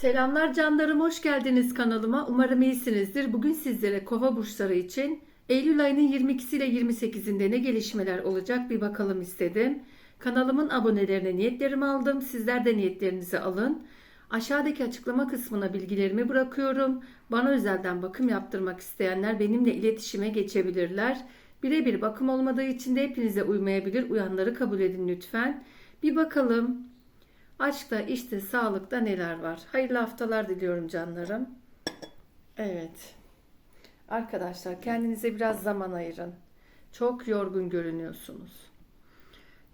Selamlar canlarım, hoş geldiniz kanalıma. Umarım iyisinizdir. Bugün sizlere kova burçları için Eylül ayının 22'si ile 28'inde ne gelişmeler olacak bir bakalım istedim. Kanalımın abonelerine niyetlerimi aldım. Sizler de niyetlerinizi alın. Aşağıdaki açıklama kısmına bilgilerimi bırakıyorum. Bana özelden bakım yaptırmak isteyenler benimle iletişime geçebilirler. Birebir bakım olmadığı için de hepinize uymayabilir. Uyanları kabul edin lütfen. Bir bakalım Aşkta, işte, sağlıkta neler var? Hayırlı haftalar diliyorum canlarım. Evet. Arkadaşlar kendinize biraz zaman ayırın. Çok yorgun görünüyorsunuz.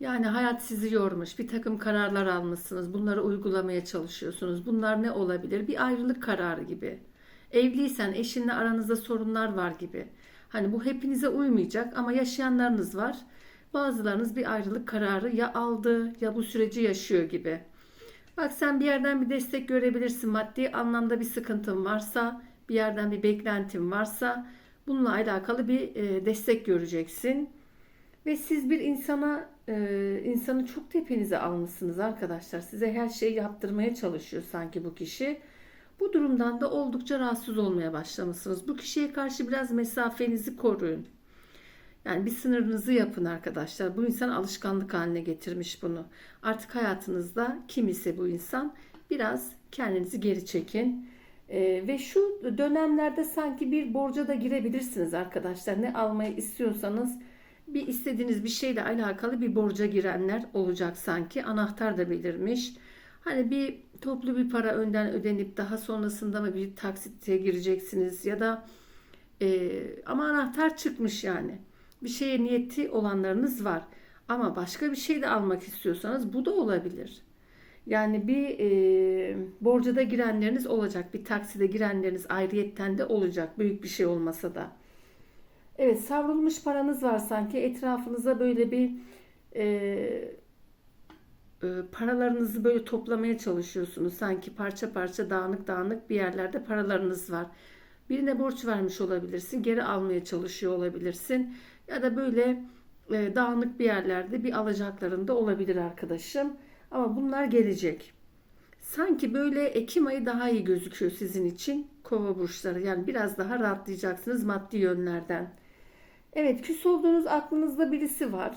Yani hayat sizi yormuş. Bir takım kararlar almışsınız. Bunları uygulamaya çalışıyorsunuz. Bunlar ne olabilir? Bir ayrılık kararı gibi. Evliysen eşinle aranızda sorunlar var gibi. Hani bu hepinize uymayacak ama yaşayanlarınız var. Bazılarınız bir ayrılık kararı ya aldı ya bu süreci yaşıyor gibi. Bak sen bir yerden bir destek görebilirsin. Maddi anlamda bir sıkıntın varsa, bir yerden bir beklentin varsa bununla alakalı bir e, destek göreceksin. Ve siz bir insana e, insanı çok tepenize almışsınız arkadaşlar. Size her şeyi yaptırmaya çalışıyor sanki bu kişi. Bu durumdan da oldukça rahatsız olmaya başlamışsınız. Bu kişiye karşı biraz mesafenizi koruyun. Yani bir sınırınızı yapın arkadaşlar. Bu insan alışkanlık haline getirmiş bunu. Artık hayatınızda kim ise bu insan biraz kendinizi geri çekin. Ee, ve şu dönemlerde sanki bir borca da girebilirsiniz arkadaşlar. Ne almayı istiyorsanız bir istediğiniz bir şeyle alakalı bir borca girenler olacak sanki. Anahtar da belirmiş. Hani bir toplu bir para önden ödenip daha sonrasında mı bir taksite gireceksiniz ya da e, ama anahtar çıkmış yani bir şeye niyeti olanlarınız var. Ama başka bir şey de almak istiyorsanız bu da olabilir. Yani bir e, borca da girenleriniz olacak. Bir takside girenleriniz ayrıyetten de olacak. Büyük bir şey olmasa da. Evet savrulmuş paranız var sanki. Etrafınıza böyle bir e, e, paralarınızı böyle toplamaya çalışıyorsunuz. Sanki parça parça dağınık dağınık bir yerlerde paralarınız var. Birine borç vermiş olabilirsin. Geri almaya çalışıyor olabilirsin ya da böyle e, dağınık bir yerlerde bir alacaklarında olabilir arkadaşım. Ama bunlar gelecek. Sanki böyle Ekim ayı daha iyi gözüküyor sizin için kova burçları. Yani biraz daha rahatlayacaksınız maddi yönlerden. Evet küs olduğunuz aklınızda birisi var.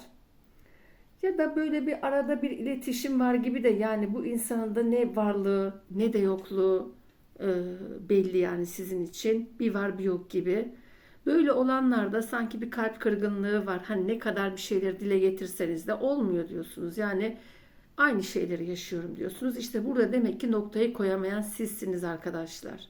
Ya da böyle bir arada bir iletişim var gibi de yani bu insanın da ne varlığı ne de yokluğu e, belli yani sizin için. Bir var bir yok gibi. Böyle olanlarda sanki bir kalp kırgınlığı var. Hani ne kadar bir şeyleri dile getirseniz de olmuyor diyorsunuz. Yani aynı şeyleri yaşıyorum diyorsunuz. İşte burada demek ki noktayı koyamayan sizsiniz arkadaşlar.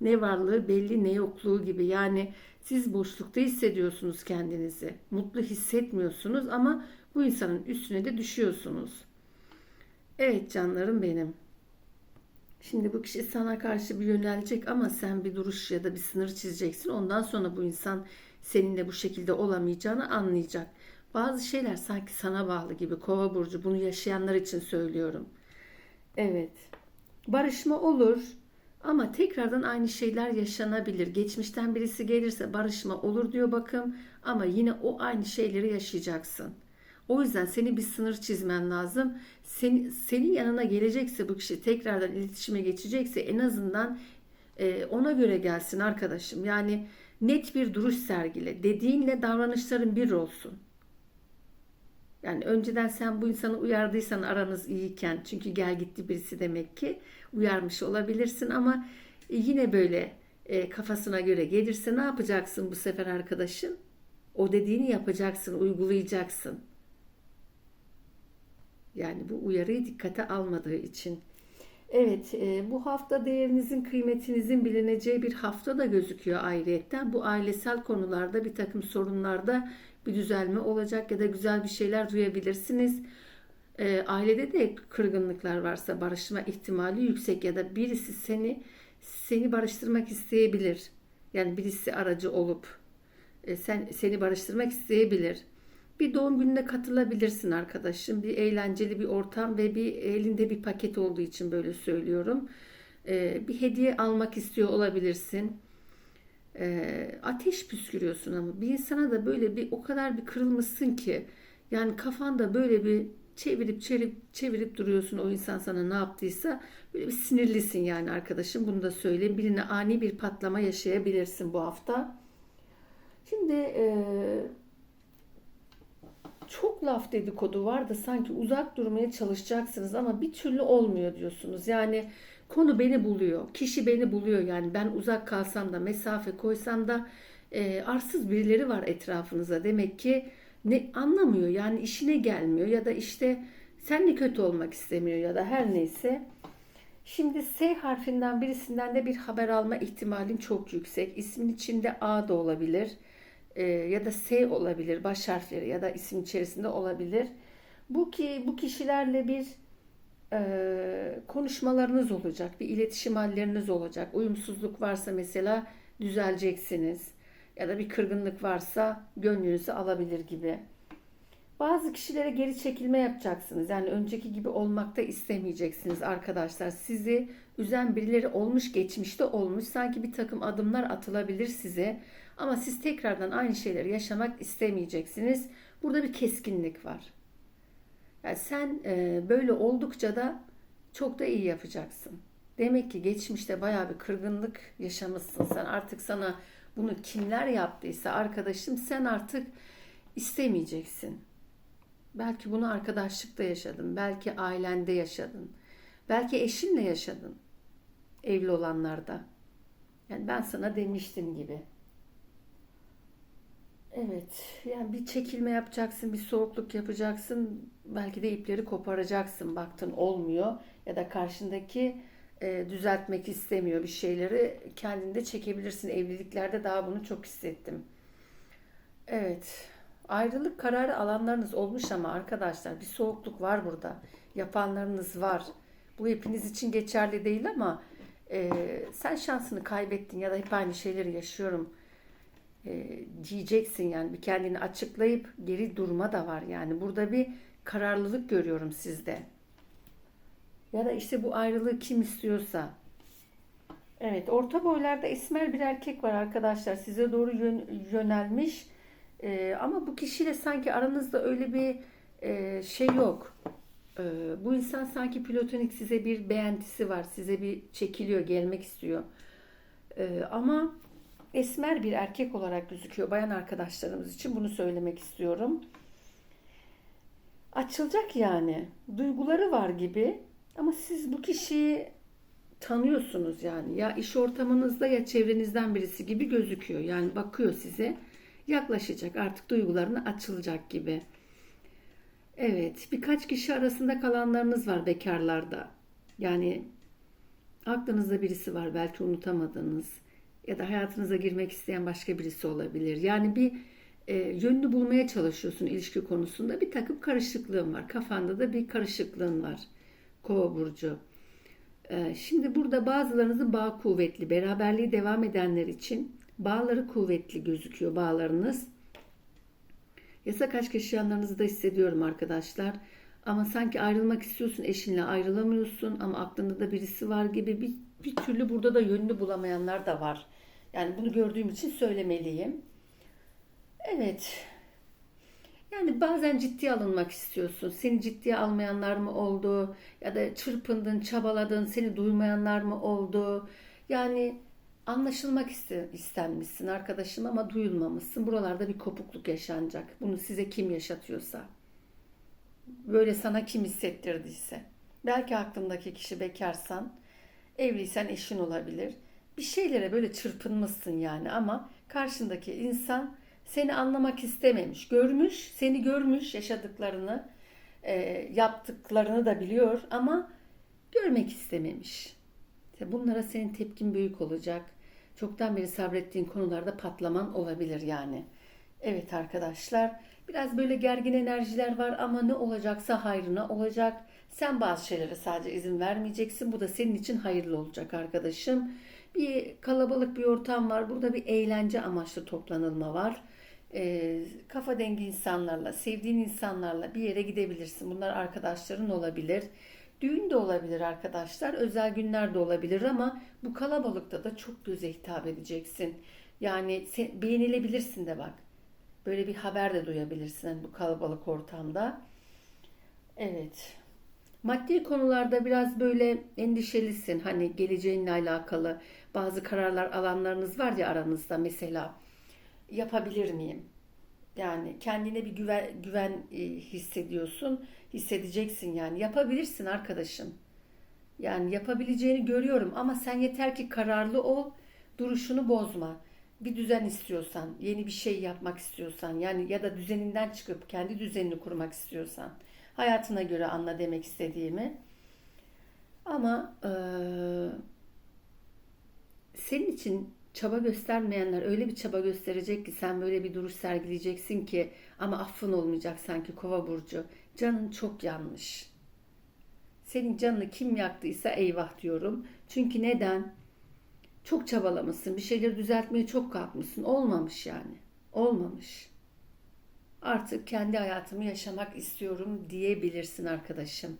Ne varlığı belli ne yokluğu gibi. Yani siz boşlukta hissediyorsunuz kendinizi. Mutlu hissetmiyorsunuz ama bu insanın üstüne de düşüyorsunuz. Evet canlarım benim. Şimdi bu kişi sana karşı bir yönelecek ama sen bir duruş ya da bir sınır çizeceksin. Ondan sonra bu insan seninle bu şekilde olamayacağını anlayacak. Bazı şeyler sanki sana bağlı gibi. Kova burcu bunu yaşayanlar için söylüyorum. Evet. Barışma olur ama tekrardan aynı şeyler yaşanabilir. Geçmişten birisi gelirse barışma olur diyor bakım ama yine o aynı şeyleri yaşayacaksın. O yüzden seni bir sınır çizmen lazım. Seni, senin yanına gelecekse bu kişi tekrardan iletişime geçecekse en azından e, ona göre gelsin arkadaşım. Yani net bir duruş sergile. Dediğinle davranışların bir olsun. Yani önceden sen bu insanı uyardıysan aranız iyiyken çünkü gel gitti birisi demek ki uyarmış olabilirsin ama yine böyle e, kafasına göre gelirse ne yapacaksın bu sefer arkadaşın? O dediğini yapacaksın, uygulayacaksın. Yani bu uyarıyı dikkate almadığı için. Evet, e, bu hafta değerinizin, kıymetinizin bilineceği bir hafta da gözüküyor ayrıyetten. Bu ailesel konularda bir takım sorunlarda bir düzelme olacak ya da güzel bir şeyler duyabilirsiniz. E, ailede de kırgınlıklar varsa barışma ihtimali yüksek ya da birisi seni seni barıştırmak isteyebilir. Yani birisi aracı olup e, sen seni barıştırmak isteyebilir. Bir doğum gününe katılabilirsin arkadaşım. Bir eğlenceli bir ortam ve bir elinde bir paket olduğu için böyle söylüyorum. Ee, bir hediye almak istiyor olabilirsin. Ee, ateş püskürüyorsun ama bir insana da böyle bir o kadar bir kırılmışsın ki yani kafanda böyle bir çevirip çevirip çevirip duruyorsun o insan sana ne yaptıysa böyle bir sinirlisin yani arkadaşım bunu da söyleyeyim birine ani bir patlama yaşayabilirsin bu hafta. Şimdi e, çok laf dedikodu var da sanki uzak durmaya çalışacaksınız ama bir türlü olmuyor diyorsunuz. Yani konu beni buluyor, kişi beni buluyor. Yani ben uzak kalsam da mesafe koysam da e, arsız birileri var etrafınıza. Demek ki ne anlamıyor yani işine gelmiyor ya da işte sen de kötü olmak istemiyor ya da her neyse. Şimdi S harfinden birisinden de bir haber alma ihtimalin çok yüksek. İsmin içinde A da olabilir e, ya da S olabilir baş harfleri ya da isim içerisinde olabilir. Bu ki bu kişilerle bir e, konuşmalarınız olacak, bir iletişim halleriniz olacak. Uyumsuzluk varsa mesela düzeleceksiniz ya da bir kırgınlık varsa gönlünüzü alabilir gibi. Bazı kişilere geri çekilme yapacaksınız. Yani önceki gibi olmakta istemeyeceksiniz arkadaşlar. Sizi üzen birileri olmuş, geçmişte olmuş. Sanki bir takım adımlar atılabilir size. Ama siz tekrardan aynı şeyleri yaşamak istemeyeceksiniz. Burada bir keskinlik var. Yani sen e, böyle oldukça da çok da iyi yapacaksın. Demek ki geçmişte bayağı bir kırgınlık yaşamışsın sen. Artık sana bunu kimler yaptıysa arkadaşım sen artık istemeyeceksin. Belki bunu arkadaşlıkta yaşadın, belki ailende yaşadın, belki eşinle yaşadın. Evli olanlarda. Yani ben sana demiştim gibi. Evet, yani bir çekilme yapacaksın, bir soğukluk yapacaksın, belki de ipleri koparacaksın. Baktın olmuyor ya da karşındaki e, düzeltmek istemiyor bir şeyleri kendinde çekebilirsin. Evliliklerde daha bunu çok hissettim. Evet, ayrılık kararı alanlarınız olmuş ama arkadaşlar bir soğukluk var burada. Yapanlarınız var. Bu hepiniz için geçerli değil ama e, sen şansını kaybettin ya da hep aynı şeyleri yaşıyorum e, diyeceksin yani bir kendini açıklayıp geri durma da var yani burada bir kararlılık görüyorum sizde. Ya da işte bu ayrılığı kim istiyorsa. Evet orta boylarda esmer bir erkek var arkadaşlar size doğru yön, yönelmiş. E, ama bu kişiyle sanki aranızda öyle bir e, şey yok. E, bu insan sanki platonik size bir beğentisi var. Size bir çekiliyor, gelmek istiyor. E, ama esmer bir erkek olarak gözüküyor bayan arkadaşlarımız için bunu söylemek istiyorum. Açılacak yani. Duyguları var gibi ama siz bu kişiyi tanıyorsunuz yani. Ya iş ortamınızda ya çevrenizden birisi gibi gözüküyor. Yani bakıyor size. Yaklaşacak artık duygularını açılacak gibi. Evet, birkaç kişi arasında kalanlarınız var bekarlarda. Yani aklınızda birisi var belki unutamadığınız ya da hayatınıza girmek isteyen başka birisi olabilir. Yani bir e, yönünü bulmaya çalışıyorsun ilişki konusunda. Bir takım karışıklığın var. Kafanda da bir karışıklığın var. Kova burcu. E, şimdi burada bazılarınızın bağ kuvvetli. Beraberliği devam edenler için bağları kuvvetli gözüküyor bağlarınız. Yasa kaç kişi yanlarınızda hissediyorum arkadaşlar. Ama sanki ayrılmak istiyorsun eşinle ayrılamıyorsun ama aklında da birisi var gibi bir, bir türlü burada da yönünü bulamayanlar da var. Yani bunu gördüğüm için söylemeliyim. Evet. Yani bazen ciddiye alınmak istiyorsun. Seni ciddiye almayanlar mı oldu? Ya da çırpındın, çabaladın, seni duymayanlar mı oldu? Yani anlaşılmak istenmişsin arkadaşım ama duyulmamışsın. Buralarda bir kopukluk yaşanacak. Bunu size kim yaşatıyorsa. Böyle sana kim hissettirdiyse. Belki aklımdaki kişi bekarsan, evliysen eşin olabilir bir şeylere böyle çırpınmışsın yani ama karşındaki insan seni anlamak istememiş. Görmüş, seni görmüş, yaşadıklarını, e, yaptıklarını da biliyor ama görmek istememiş. Bunlara senin tepkin büyük olacak. Çoktan beri sabrettiğin konularda patlaman olabilir yani. Evet arkadaşlar, biraz böyle gergin enerjiler var ama ne olacaksa hayrına olacak. Sen bazı şeylere sadece izin vermeyeceksin. Bu da senin için hayırlı olacak arkadaşım. Bir kalabalık bir ortam var. Burada bir eğlence amaçlı toplanılma var. E, kafa dengi insanlarla, sevdiğin insanlarla bir yere gidebilirsin. Bunlar arkadaşların olabilir. Düğün de olabilir arkadaşlar. Özel günler de olabilir ama bu kalabalıkta da çok göze hitap edeceksin. Yani sen, beğenilebilirsin de bak. Böyle bir haber de duyabilirsin yani bu kalabalık ortamda. Evet. Maddi konularda biraz böyle endişelisin. Hani geleceğinle alakalı bazı kararlar alanlarınız var ya aranızda mesela. Yapabilir miyim? Yani kendine bir güven, güven e, hissediyorsun. Hissedeceksin yani. Yapabilirsin arkadaşım. Yani yapabileceğini görüyorum ama sen yeter ki kararlı ol, duruşunu bozma. Bir düzen istiyorsan, yeni bir şey yapmak istiyorsan, yani ya da düzeninden çıkıp kendi düzenini kurmak istiyorsan, hayatına göre anla demek istediğimi. Ama eee, senin için çaba göstermeyenler öyle bir çaba gösterecek ki sen böyle bir duruş sergileyeceksin ki ama affın olmayacak sanki Kova burcu. Canın çok yanmış. Senin canını kim yaktıysa eyvah diyorum. Çünkü neden? Çok çabalamışsın. Bir şeyleri düzeltmeye çok kalkmışsın. Olmamış yani. Olmamış. Artık kendi hayatımı yaşamak istiyorum diyebilirsin arkadaşım.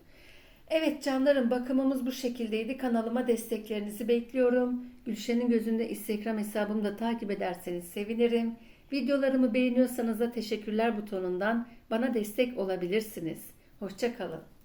Evet canlarım bakımımız bu şekildeydi. Kanalıma desteklerinizi bekliyorum. Gülşen'in gözünde Instagram hesabımı da takip ederseniz sevinirim. Videolarımı beğeniyorsanız da teşekkürler butonundan bana destek olabilirsiniz. Hoşçakalın.